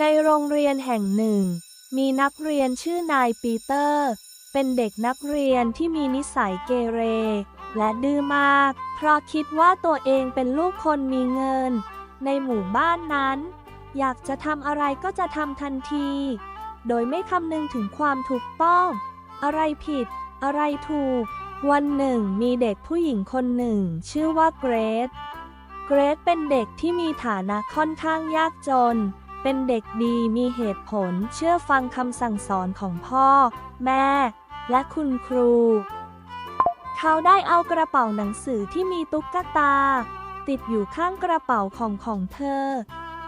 ในโรงเรียนแห่งหนึ่ง มีนักเรียนชื่อนายปีเตอร์ เป็นเด็กนักเรียนที่มีนิสัยเกเร และดื้อมาก เพราะคิดว่าตัวเองเป็นลูกคนมีเงิน ในหมู่บ้านนั้น อยากจะทำอะไรก็จะทำทันที โดยไม่คำนึงถึงความถูกต้อง อะไรผิด อะไรถูก วันหนึ่งมีเด็กผู้หญิงคนหนึ่ง ชื่อว่าเกรซเกรซเป็นเด็กที่มีฐานะค่อนข้างยากจน เป็นเด็กดีมีเหตุผลเชื่อฟังคำสั่งสอนของพ่อ แม่ และคุณครู เขาได้เอากระเป๋าหนังสือที่มีตุ๊กตา ติดอยู่ข้างกระเป๋าของของเธอ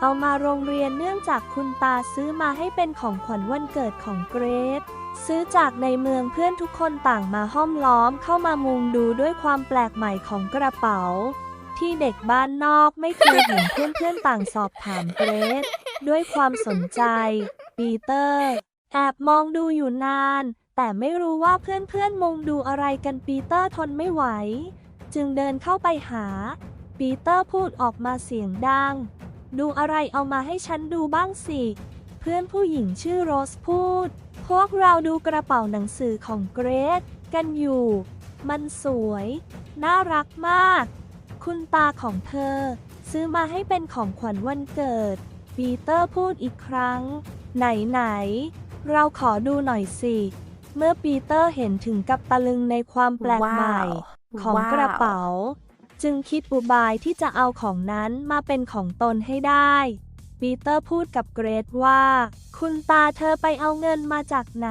เอามาโรงเรียนเนื่องจากคุณตาซื้อมาให้เป็นของขวัญวันเกิดของเกรซซื้อจากในเมืองเพื่อนทุกคนต่างมาห้อมล้อมเข้ามามุงดูด้วยความแปลกใหม่ของกระเป๋า ที่เด็กบ้านนอกไม่เคยเห็นเพื่อนๆต่างสอบถามเกรซ ด้วยความสนใจ ปีเตอร์ แอบมองดูอยู่นาน แต่ไม่รู้ว่าเพื่อนๆมุงดูอะไรกันปีเตอร์ทนไม่ไหว จึงเดินเข้าไปหา ปีเตอร์พูดออกมาเสียงดัง ดูอะไรเอามาให้ฉันดูบ้างสิ เพื่อนผู้หญิงชื่อโรสพูด พวกเราดูกระเป๋าหนังสือของเกรซกันอยู่ มันสวย น่ารักมาก คุณตาของเธอ ซื้อมาให้เป็นของขวัญวันเกิด ปีเตอร์พูดอีกครั้ง ไหนไหนๆเราขอดูหน่อยสิ เมื่อปีเตอร์เห็นถึงกับตะลึงในความแปลกใหม่ว้าวของว้าวกระเป๋า จึงคิดอุบายที่จะเอาของนั้นมาเป็นของตนให้ได้ ปีเตอร์พูดกับเกรซว่า คุณตาเธอไปเอาเงินมาจากไหน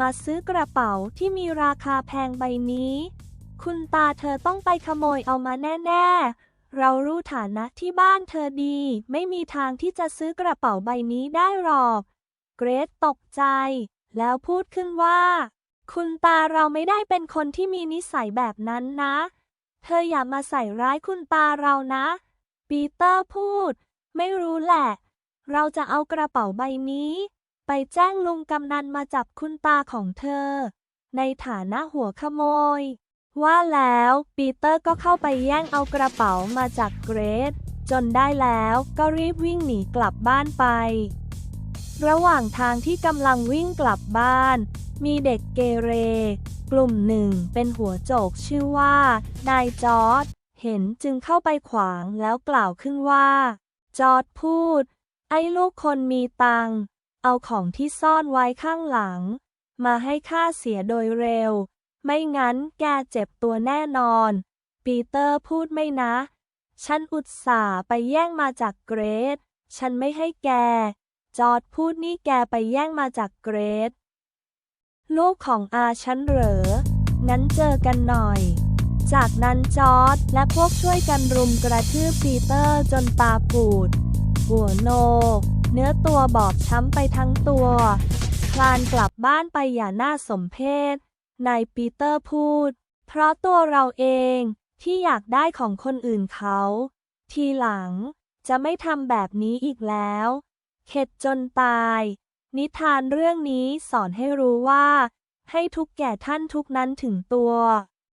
มาซื้อกระเป๋าที่มีราคาแพงใบนี้ คุณตาเธอต้องไปขโมยเอามาแน่ ๆ เรารู้ฐานะที่บ้านเธอดี ไม่มีทางที่จะซื้อกระเป๋าใบนี้ได้หรอก เกรซตกใจ แล้วพูดขึ้นว่า คุณตาเราไม่ได้เป็นคนที่มีนิสัยแบบนั้นนะ เธออย่ามาใส่ร้ายคุณตาเรานะ ปีเตอร์พูด ไม่รู้แหละ เราจะเอากระเป๋าใบนี้ ไปแจ้งลุงกำนันมาจับคุณตาของเธอ ในฐานะหัวขโมย ว่าแล้วปีเตอร์ก็เข้าไปแย่งเอากระเป๋ามาจากเกรซจนได้แล้วก็รีบวิ่งหนีกลับบ้านไป ระหว่างทางที่กำลังวิ่งกลับบ้าน มีเด็กเกเร กลุ่มหนึ่งเป็นหัวโจกชื่อว่า นายจอร์ดเห็นจึงเข้าไปขวางแล้วกล่าวขึ้นว่า จอร์ดพูด ไอ้ลูกคนมีตัง เอาของที่ซ่อนไว้ข้างหลัง มาให้ข้าเสียโดยเร็ว ไม่งั้นแกเจ็บตัวแน่นอน ปีเตอร์พูดไม่นะ ฉันอุตส่าห์ไปแย่งมาจากเกรซฉันไม่ให้แก จอร์ดพูดนี่แกไปแย่งมาจากเกรซลูกของอาฉันเหรอ งั้นเจอกันหน่อย จากนั้นจอร์ดและพวกช่วยกันรุมกระทืบปีเตอร์จนตาปูด หัวโน เนื้อตัวบอบช้ำไปทั้งตัว คลานกลับบ้านไปอย่างน่าสมเพช นายปีเตอร์พูด เพราะตัวเราเองที่อยากได้ของคนอื่นเขา ทีหลังจะไม่ทำแบบนี้อีกแล้ว เข็ดจนตาย นิทานเรื่องนี้สอนให้รู้ว่า ให้ทุกแก่ท่านทุกนั้นถึงตัว